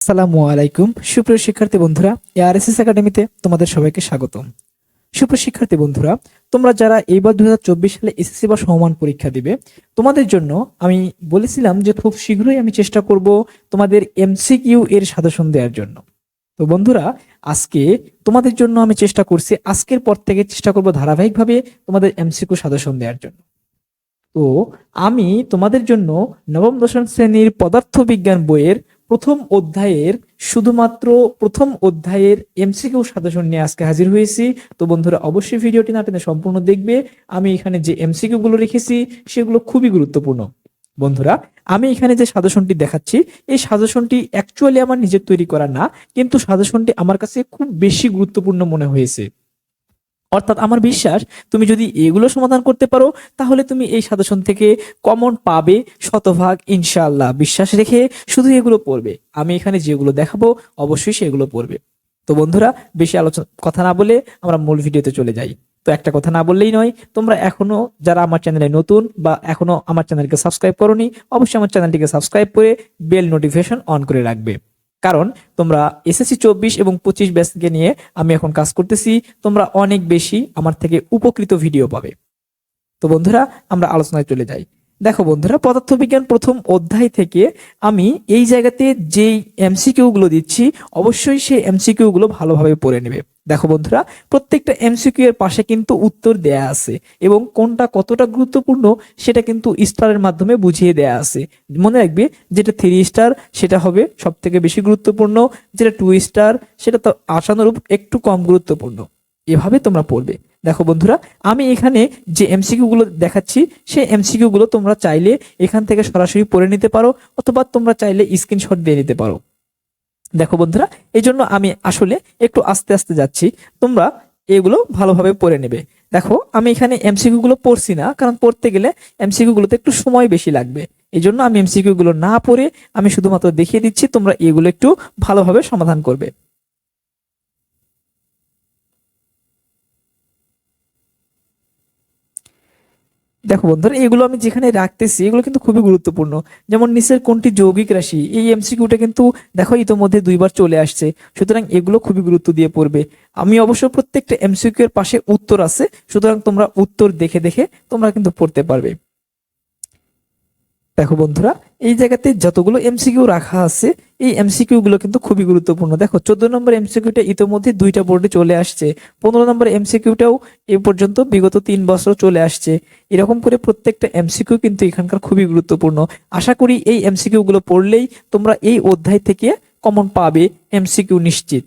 আসসালামু আলাইকুম। সুপ্রিয় শিক্ষার্থী বন্ধুরা এআরএসএস একাডেমিতে তোমাদের সবাইকে স্বাগতম। সুপ্রিয় শিক্ষার্থী বন্ধুরা, তোমরা যারা এইবার দু সালে এসএসসি বা সমমান পরীক্ষা দিবে, তোমাদের জন্য আমি বলেছিলাম যে খুব শীঘ্রই আমি চেষ্টা করব তোমাদের এমসিকিউ এর সাজেশন দেওয়ার জন্য। তো বন্ধুরা, আজকে তোমাদের জন্য আমি চেষ্টা করছি, আজকের পর থেকে চেষ্টা করব ধারাবাহিকভাবে তোমাদের এমসিকিউ সাজেশন দেওয়ার জন্য। তো আমি তোমাদের জন্য নবম দশম শ্রেণির পদার্থবিজ্ঞান বইয়ের প্রথম অধ্যায়ের, শুধুমাত্র প্রথম অধ্যায়ের এমসিকিউ সাজেশন নিয়ে আজকে হাজির হয়েছি। তো বন্ধুরা, অবশ্যই ভিডিওটি না টেনে সম্পূর্ণ দেখবে। আমি এখানে যে এমসিকিউ গুলো রেখেছি, সেগুলো খুবই গুরুত্বপূর্ণ। বন্ধুরা, আমি এখানে যে সাজেশনটি দেখাচ্ছি, এই সাজেশনটি অ্যাকচুয়ালি আমার নিজের তৈরি করা না, কিন্তু সাজেশনটি আমার কাছে খুব বেশি গুরুত্বপূর্ণ মনে হয়েছে। অর্থাৎ আমার বিশ্বাস, তুমি যদি এগুলো সমাধান করতে পারো, তাহলে তুমি এই সাজেশন থেকে কমন পাবে শতভাগ ইনশাল্লাহ বিশ্বাস রেখে শুধু এগুলো পড়বে। আমি এখানে যেগুলো দেখাবো, অবশ্যই সেগুলো পড়বে। তো বন্ধুরা, বেশি আলোচনা, কথা না বলে আমরা মূল ভিডিওতে চলে যাই। তো একটা কথা না বললেই নয়, তোমরা এখনও যারা আমার চ্যানেলে নতুন বা এখনও আমার চ্যানেলকে সাবস্ক্রাইব করোনি, অবশ্যই আমার চ্যানেলটিকে সাবস্ক্রাইব করে বেল নোটিফিকেশন অন করে রাখবে। কারণ তোমরা এসএসসি চব্বিশ এবং পঁচিশ ব্যাচকে নিয়ে আমি এখন কাজ করতেছি, তোমরা অনেক বেশি আমার থেকে উপকৃত ভিডিও পাবে। তো বন্ধুরা, আমরা আলোচনায় চলে যাই। দেখো বন্ধুরা, পদার্থবিজ্ঞান প্রথম অধ্যায় থেকে আমি এই জায়গাতে যেই এমসিকিউ গুলো দিচ্ছি, অবশ্যই সেই এমসিকিউ গুলো ভালোভাবে পড়ে নেবে। দেখো বন্ধুরা, প্রত্যেকটা এমসিকিউ এর পাশে কিন্তু উত্তর দেয়া আছে এবং কোনটা কতটা গুরুত্বপূর্ণ সেটা কিন্তু স্টারের মাধ্যমে বুঝিয়ে দেয়া আছে। মনে রাখবে, যেটা থ্রি স্টার সেটা হবে সব থেকে বেশি গুরুত্বপূর্ণ, যেটা টু স্টার সেটা তো আশানুরূপ একটু কম গুরুত্বপূর্ণ। এভাবে তোমরা পড়বে। দেখো বন্ধুরা, আমি এখানে যে এমসিকিউ গুলো দেখাচ্ছি, সেই এমসিকিউ গুলো তোমরা চাইলে এখান থেকে সরাসরি পড়ে নিতে পারো, অথবা তোমরা চাইলে স্ক্রিনশট দিয়ে নিতে পারো। দেখো বন্ধুরা এই জন্য আমি আসলে একটু আস্তে আস্তে যাচ্ছি, তোমরা এগুলো ভালোভাবে পড়ে নেবে। দেখো, আমি এখানে এমসিকিউ গুলো পড়ছি না, কারণ পড়তে গেলে এমসিকিউ গুলোতে একটু সময় বেশি লাগবে। এই জন্য আমি এমসিকিউ গুলো না পড়ে আমি শুধুমাত্র দেখিয়ে দিচ্ছি, তোমরা এগুলো একটু ভালোভাবে সমাধান করবে। দেখো বন্ধুরা, এগুলো আমি যেখানে রাখতেছি, এগুলো কিন্তু খুবই গুরুত্বপূর্ণ। যেমন নিচের কোনটি যৌগিক রাশি, এই এমসিকিউটা কিন্তু দেখো ইতোমধ্যে দুইবার চলে আসছে, সুতরাং এগুলো খুবই গুরুত্ব দিয়ে পড়বে। আমি অবশ্য প্রত্যেকটা এমসিকিউ এর পাশে উত্তর আছে, সুতরাং তোমরা উত্তর দেখে দেখে তোমরা কিন্তু পড়তে পারবে। দেখো বন্ধুরা, এই জায়গাতে যতগুলো এমসিকিউ রাখা আছে, এই এমসিকিউ গুলো কিন্তু খুবই গুরুত্বপূর্ণ। দেখো, চোদ্দ নম্বর এমসিকিউটা ইতোমধ্যে দুইটা বোর্ডে চলে আসছে। পনেরো নম্বর এমসিকিউটাও এ পর্যন্ত বিগত তিন বছর চলে আসছে। এরকম করে প্রত্যেকটা এমসিকিউ কিন্তু এখানকার খুবই গুরুত্বপূর্ণ। আশা করি এই এমসিকিউ গুলো পড়লেই তোমরা এই অধ্যায় থেকে কমন পাবে এমসিকিউ নিশ্চিত।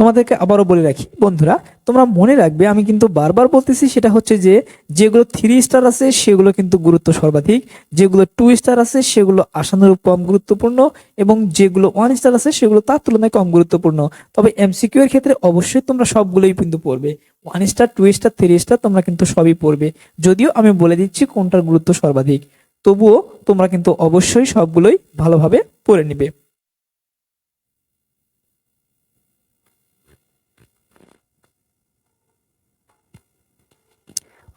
তোমাদেরকে আবারও বলে রাখি, বন্ধুরা, তোমরা মনে রাখবে, আমি কিন্তু বারবার বলতেছি, সেটা হচ্ছে যে, যেগুলো থ্রি স্টার আছে, সেগুলো কিন্তু গুরুত্ব সর্বাধিক, যেগুলো টু স্টার আছে, সেগুলো আশানুরূপ কম গুরুত্বপূর্ণ, এবং যেগুলো ওয়ান স্টার আছে, সেগুলো তার তুলনায় কম গুরুত্বপূর্ণ। তবে এমসিকিউ এর ক্ষেত্রে অবশ্যই তোমরা সবগুলোই কিন্তু পড়বে। One star two star three star তোমরা কিন্তু সবই পড়বে। যদিও আমি বলে দিচ্ছি, কোনটার গুরুত্ব সর্বাধিক, তবুও তোমরা কিন্তু অবশ্যই সবগুলোই ভালোভাবে পড়ে নিবে।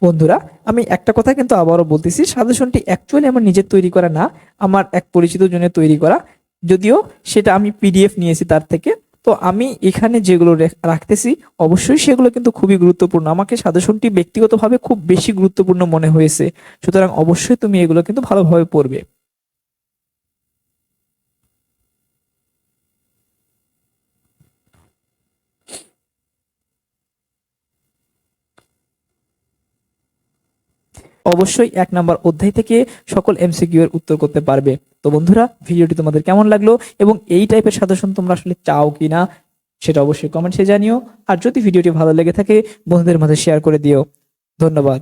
বন্ধুরা, আমি একটা কথা কিন্তু আবারও বলতেছি, সাজেশনটি অ্যাকচুয়ালি আমার নিজের তৈরি করা না, আমার এক পরিচিত জনের তৈরি করা। যদিও সেটা আমি পিডিএফ নিয়েছি তার থেকে, তো আমি এখানে যেগুলো রাখতেছি, অবশ্যই সেগুলো কিন্তু খুবই গুরুত্বপূর্ণ। আমাকে সাজেশনটি ব্যক্তিগতভাবে খুব বেশি গুরুত্বপূর্ণ মনে হয়েছে, সুতরাং অবশ্যই তুমি এগুলো কিন্তু ভালোভাবে পড়বে। অবশ্যই এক নাম্বার অধ্যায় থেকে সকল এমসিকিউ এর উত্তর করতে পারবে। তো বন্ধুরা, ভিডিওটি তোমাদের কেমন লাগল এবং এই টাইপের সাজেশন তোমরা আসলে চাও কিনা সেটা অবশ্যই কমেন্টসে জানিও। আর যদি ভিডিওটি ভালো লেগে থাকে, বন্ধুদের মাঝে শেয়ার করে দিও। ধন্যবাদ।